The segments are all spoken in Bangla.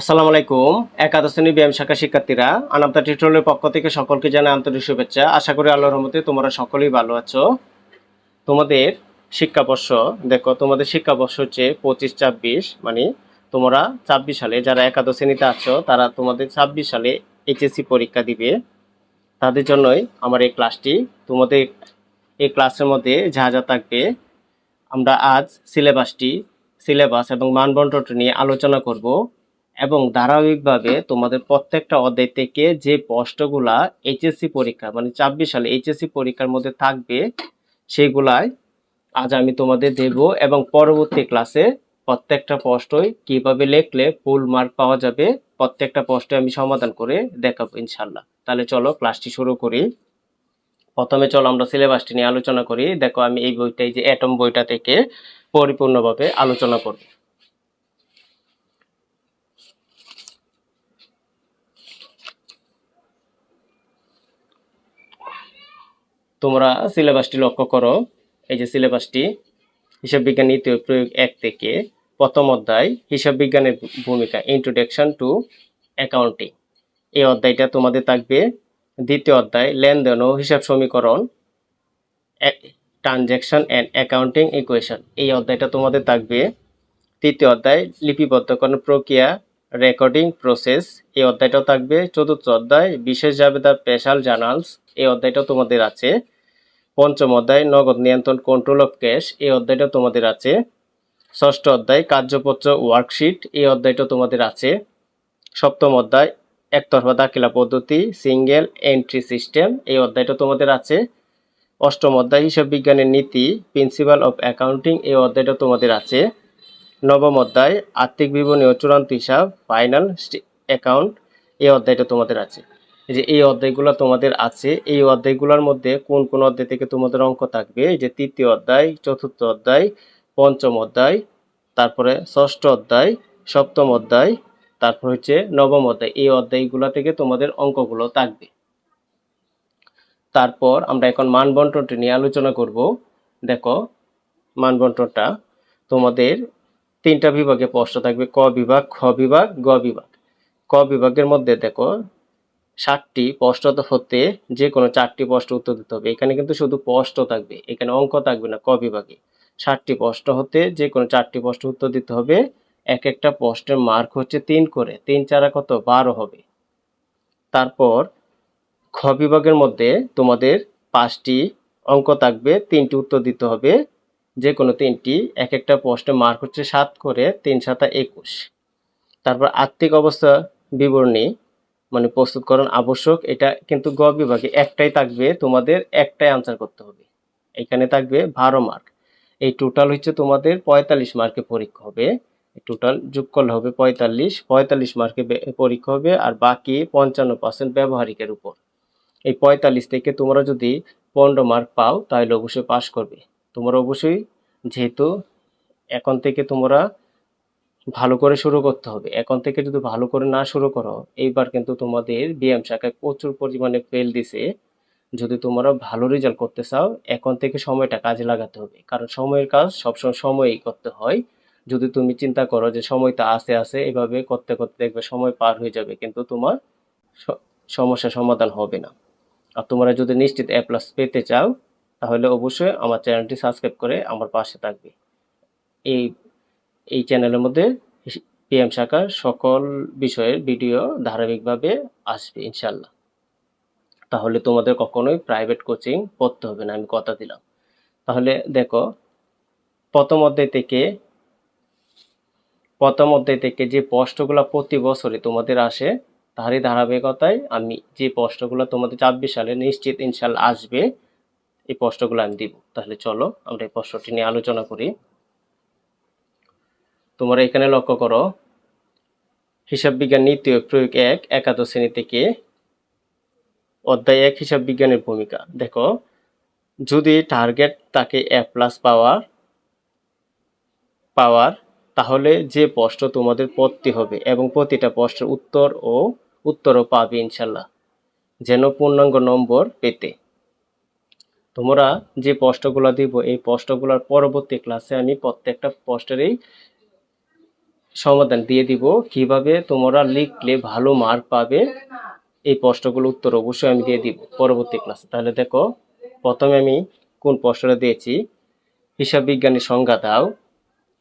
আসসালামু আলাইকুম, একাদশ শ্রেণি ব্যায়াম শাখা শিক্ষার্থীরা আনামতা টিউটোরিয়ালের পক্ষ থেকে সকলকে জানাই আন্তরিক শুভেচ্ছা। আশা করি আল্লাহর রহমতে তোমরা সকলেই ভালো আছো। তোমাদের শিক্ষাবর্ষ, দেখো তোমাদের শিক্ষাবর্ষ হচ্ছে পঁচিশ ছাব্বিশ মানে তোমরা ছাব্বিশ সালে, যারা একাদশ শ্রেণীতে আছো, তারা তোমাদের ছাব্বিশ সালে এইচএসসি পরীক্ষা দিবে। তাদের জন্যই আমার এই ক্লাসটি, তোমাদের এই ক্লাসের মধ্যে যা যা থাকবে, আমরা আজ সিলেবাসটি সিলেবাস এবং মানবন্টনটি নিয়ে আলোচনা করব। এবং ধারাবাহিকভাবে তোমাদের প্রত্যেকটা অধ্যায় থেকে যে প্রশ্নগুলা এইচএসসি পরীক্ষা মানে ছাব্বিশ সালে এইচএসসি পরীক্ষার মধ্যে থাকবে সেগুলাই আজ আমি তোমাদের দেব এবং পরবর্তী ক্লাসে প্রত্যেকটা প্রশ্নই কীভাবে লিখলে ফুল মার্ক পাওয়া যাবে, প্রত্যেকটা প্রশ্ন আমি সমাধান করে দেখাবো ইনশাল্লাহ তাহলে চলো ক্লাসটি শুরু করি। প্রথমে চলো আমরা সিলেবাসটি নিয়ে আলোচনা করি। দেখো আমি এই বইটাই যে অ্যাটম বইটা থেকে পরিপূর্ণভাবে আলোচনা করব। তোমরা সিলেবাসটি লক্ষ্য করো। এই যে সিলেবাসটি হিসাব বিজ্ঞান নীতি প্রয়োগ এক থেকে প্রথম অধ্যায়, হিসাব বিজ্ঞানের ভূমিকা ইন্ট্রোডাকশন টু অ্যাকাউন্টিং এই অধ্যায়টা তোমাদের থাকবে দ্বিতীয় অধ্যায় লেনদেন ও হিসাব সমীকরণ ট্রানজ্যাকশন অ্যান্ড অ্যাকাউন্টিং ইকুয়েশন এই অধ্যায়টা তোমাদের থাকবে তৃতীয় অধ্যায় লিপিবদ্ধকরণ প্রক্রিয়া রেকর্ডিং প্রসেস এই অধ্যায়টাও থাকবে চতুর্থ অধ্যায়, বিশেষ জাবেদা স্পেশাল জার্নালস এই অধ্যায়টাও তোমাদের আছে। পঞ্চম অধ্যায়, নগদ নিয়ন্ত্রণ কন্ট্রোল অফ ক্যাশ এই অধ্যায়টা তোমাদের আছে। ষষ্ঠ অধ্যায়, কার্যপত্র ওয়ার্কশিট এই অধ্যায়টা তোমাদের আছে। সপ্তম অধ্যায়, একতরফা দাখিলা পদ্ধতি সিঙ্গেল এন্ট্রি সিস্টেম এই অধ্যায়টা তোমাদের আছে। অষ্টম অধ্যায়, হিসাব বিজ্ঞানের নীতি প্রিন্সিপাল অফ অ্যাকাউন্টিং এই অধ্যায়টা তোমাদের আছে। নবম অধ্যায়, আর্থিক বিবরণী ও চূড়ান্ত হিসাব ফাইনাল অ্যাকাউন্ট এই অধ্যায়টা তোমাদের আছে। যে এই অধ্যায়গুলো তোমাদের আছে, এই অধ্যায়গুলোর মধ্যে কোন কোন অধ্যায় থেকে তোমাদের অঙ্ক থাকবে? যে তৃতীয় অধ্যায়, চতুর্থ অধ্যায়, পঞ্চম অধ্যায়, তারপরে ষষ্ঠ অধ্যায়, সপ্তম অধ্যায়, তারপর হচ্ছে নবম অধ্যায়। এই অধ্যায়গুলো থেকে তোমাদের অঙ্কগুলো থাকবে। তারপর আমরা এখন মানবন্টনটি নিয়ে আলোচনা করব। দেখো, মানবন্টনটা তোমাদের তিনটা বিভাগে প্রশ্ন থাকবে, ক বিভাগ, খ বিভাগ, গ বিভাগ। ক বিভাগের মধ্যে দেখো ষাটটি প্রশ্ন হতে যে কোনো চারটি প্রশ্ন উত্তর দিতে হবে। এখানে কিন্তু শুধু প্রশ্ন থাকবে, এখানে অঙ্ক থাকবে না ক বিভাগে ষাটটি প্রশ্ন হতে যে কোনো চারটি প্রশ্ন উত্তর দিতে হবে। এক একটা প্রশ্নের মার্ক হচ্ছে তিন করে, তিন চারা কত? বারো হবে। তারপর খ বিভাগের মধ্যে তোমাদের পাঁচটি অঙ্ক থাকবে, তিনটি উত্তর দিতে হবে। যে কোনো তিনটি, এক একটা প্রশ্নের মার্ক হচ্ছে সাত করে, তিন সাতা একুশ। তারপর আর্থিক অবস্থা বিবরণী মানে প্রস্তুতকরণ আবশ্যক। এটা কিন্তু গ বিভাগে একটাই থাকবে, তোমাদের একটাই আনসার করতে হবে। এখানে থাকবে বারো মার্ক এই টোটাল হচ্ছে তোমাদের পঁয়তাল্লিশ মার্কে পরীক্ষা হবে। টোটাল যোগ করলে হবে পঁয়তাল্লিশ পঁয়তাল্লিশ মার্কে পরীক্ষা হবে আর বাকি পঞ্চান্ন পার্সেন্ট ব্যবহারিকের উপর। এই পঁয়তাল্লিশ থেকে তোমরা যদি পনেরো মার্ক পাও, তাহলে অবশ্যই পাশ করবে। তোমরা অবশ্যই যেহেতু এখন থেকে তোমরা ভালো করে শুরু করতে হবে। এখন থেকে যদি ভালো করে না শুরু করো, এইবার কিন্তু তোমাদের বিএম শাখায় প্রচুর পরিমাণে ফেল দিছে। যদি তোমরা ভালো রেজাল্ট করতে চাও, এখন থেকে সময়টা কাজে লাগাতে হবে। কারণ সময়ের কাজ সবসময় সময়ই করতে হয়। যদি তুমি চিন্তা করো যে সময়টা আসে আসে এভাবে করতে করতে দেখবে সময় পার হয়ে যাবে, কিন্তু তোমার সমস্যা সমাধান হবে না। আর তোমরা যদি নিশ্চিত এ প্লাস পেতে চাও, তাহলে অবশ্যই আমার চ্যানেলটি সাবস্ক্রাইব করে আমার পাশে থাকবে। এই এই চ্যানেলের মধ্যে পিএম শাখার সকল বিষয়ের ভিডিও ধারাবাহিকভাবে আসবে ইনশাল্লাহ তাহলে তোমাদের কখনোই প্রাইভেট কোচিং পড়তে হবে না, আমি কথা দিলাম। তাহলে দেখো, প্রথম অধ্যায় থেকে, প্রথম অধ্যায় থেকে যে প্রশ্নগুলো প্রতি বছরে তোমাদের আসে, তারই ধারাবাহিকতায় আমি যে প্রশ্নগুলো তোমাদের ছাব্বিশ সালে নিশ্চিত ইনশাল্লাহ আসবে, এই প্রশ্নগুলো আমি দিব। তাহলে চলো আমরা এই প্রশ্নটি নিয়ে আলোচনা করি। তোমরা এখানে লক্ষ্য করো। হিসাব বিজ্ঞান নীতি প্রয়োগ এক, একাদশ শ্রেণি থেকে অধ্যায় এক, হিসাব বিজ্ঞানের ভূমিকা। দেখো, যদি টার্গেট তাকে এ প্লাস পাওয়ার পাওয়ার তাহলে যে প্রশ্ন তোমাদের পড়তে হবে এবং প্রতিটা প্রশ্নের উত্তর ও উত্তরও পাবে ইনশাল্লাহ। যেন পূর্ণাঙ্গ নম্বর পেতে। তোমরা যে প্রশ্নগুলো দিব, এই প্রশ্নগুলোর পরবর্তী ক্লাসে আমি প্রত্যেকটা প্রশ্নেরই সমাধান দিয়ে দিব। কীভাবে তোমরা লিখলে ভালো মার্ক পাবে, এই প্রশ্নগুলো উত্তর অবশ্যই আমি দিয়ে দিব পরবর্তী ক্লাসে তাহলে দেখো, প্রথমে আমি কোন প্রশ্নটা দিয়েছি? হিসাব বিজ্ঞানের সংজ্ঞা দাও।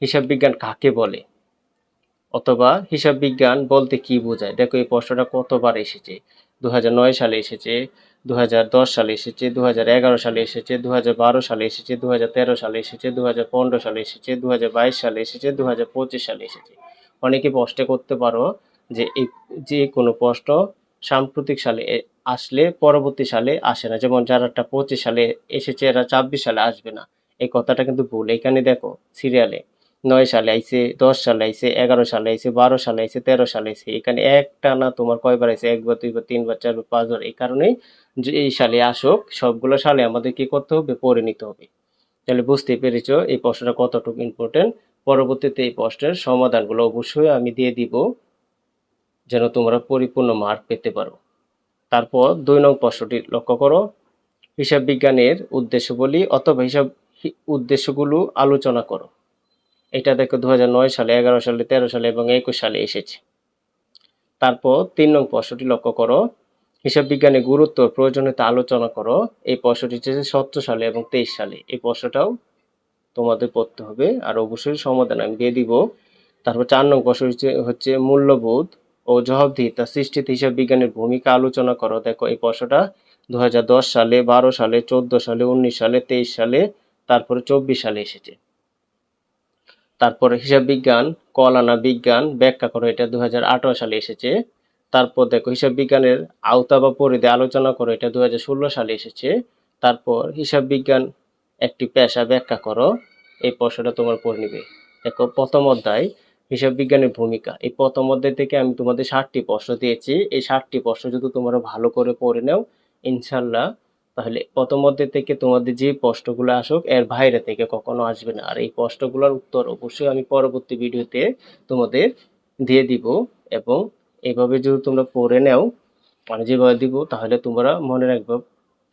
হিসাব বিজ্ঞান কাকে বলে? অথবা হিসাব বিজ্ঞান বলতে কি বোঝায়? দেখো, এই প্রশ্নটা কতবার এসেছে? দু হাজার নয় সালে এসেছে দু হাজার দশ সালে এসেছে দু হাজার এগারো সালে এসেছে দু হাজার বারো সালে এসেছে দু হাজার তেরো সালে এসেছে দু হাজার পনেরো সালে এসেছে দু হাজার বাইশ সালে এসেছে দু হাজার পঁচিশ সালে এসেছে। অনেকে প্রশ্ন করতে পারো যে যে কোনো প্রশ্ন সাম্প্রতিক সালে আসলে পরবর্তী সালে আসে না। যেমন যারাটা পঁচিশ সালে এসেছে, এরা ছাব্বিশ সালে আসবে না। এই কথাটা কিন্তু ভুল। এখানে দেখো সিরিয়ালে নয় সালে আইছে, দশ সালে আইছে, এগারো সালে আইছে, বারো সালে আইছে, তেরো সালে আইছে। এখানে একটা না তোমার কয়বার আইছে? একবার, দুইবার, তিনবার, চারবার, পাঁচবার। এই কারণেই যে এই সালে আসুক, সবগুলো সালে আমাদের কি করতে হবে, পড়ে নিতে হবে। তাহলে বুঝতে পেরেছ এই প্রশ্নটা কতটুকু ইম্পর্টেন্ট পরবর্তীতে এই প্রশ্নের সমাধানগুলো অবশ্যই আমি দিয়ে দিব, যেন তোমরা পরিপূর্ণ মার্ক পেতে পারো। তারপর দুই নং প্রশ্নটি লক্ষ্য করো। হিসাব বিজ্ঞানের উদ্দেশ্যগুলি অথবা হিসাব উদ্দেশ্যগুলো আলোচনা করো। এটা দেখো দু হাজার নয় সালে, এগারো সালে, তেরো সালে এবং একুশ সালে এসেছে। তারপর তিন নং প্রশ্নটি লক্ষ্য করো। হিসাব বিজ্ঞানের গুরুত্ব প্রয়োজনীয়তা আলোচনা করো। এই প্রশ্নটি হচ্ছে সত্তর সালে এবং তেইশ সালে। এই প্রশ্নটাও তোমাদের পড়তে হবে। আর অবশ্যই সমাধান আমি দিয়ে দিব। তারপর চার নং প্রশ্ন হচ্ছে হচ্ছে মূল্যবোধ ও জবাবদিহিতা, সৃষ্টিতে হিসাব বিজ্ঞানের ভূমিকা আলোচনা করো। দেখো এই প্রশ্নটা দুহাজার দশ সালে, বারো সালে, চোদ্দ সালে, উনিশ সালে, তেইশ সালে, তারপরে চব্বিশ সালে এসেছে। তারপরে হিসাব বিজ্ঞান, কলানা বিজ্ঞান, ব্যাখ্যা করো, এটা দুই হাজার আঠারো সালে এসেছে। তারপর দেখো হিসাব বিজ্ঞানের আওতা বা পরিধি আলোচনা করো, এটা দুই হাজার ষোলো সালে এসেছে। তারপর হিসাব বিজ্ঞান একটি পেশা ব্যাখ্যা করো, এই প্রশ্নটা তোমার পড়ে নিবে। দেখো, প্রথম অধ্যায়, হিসাব বিজ্ঞানের ভূমিকা। এই প্রথম অধ্যায় থেকে আমি তোমাদের ষাটটি প্রশ্ন দিয়েছি। এই ষাটটি প্রশ্ন যদি তোমরা ভালো করে পড়ে নাও ইনশাল্লাহ তাহলে প্রথম অধ্যায় থেকে তোমাদের যে প্রশ্নগুলো আসুক, এর বাইরে থেকে কখনো আসবে না। আর এই প্রশ্নগুলোর উত্তর অবশ্যই আমি পরবর্তী ভিডিওতে তোমাদের দিয়ে দিব এবং এভাবে যদি তোমরা পড়ে নাও মানে যেভাবে দিব, তাহলে তোমরা মনে রাখবে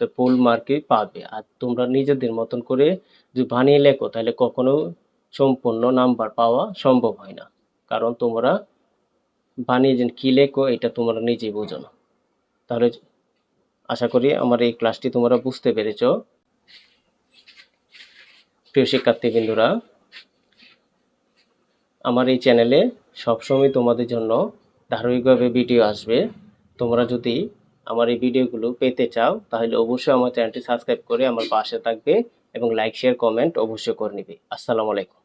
তো ফুল মার্কই পাবে। আর তোমরা নিজেদের মতন করে যদি বানিয়ে লেখো, তাহলে কখনো সম্পূর্ণ নাম্বার পাওয়া সম্ভব হয় না। কারণ তোমরা বানিয়ে যে কি লেখো, এটা তোমরা নিজেই বোঝো না। তাহলে আশা করি আমার এই ক্লাসটি তোমরা বুঝতে পেরেছ। প্রিয় শিক্ষার্থীবৃন্দুরা, আমার এই চ্যানেলে সবসময় তোমাদের জন্য ধারাবাহিকভাবে ভিডিও আসবে। তোমরা যদি আমার এই ভিডিওগুলো পেতে চাও, তাহলে অবশ্যই আমার চ্যানেলটি সাবস্ক্রাইব করে আমার পাশে থাকবে এবং লাইক শেয়ার কমেন্ট অবশ্যই করে নিবে। আসসালামু আলাইকুম।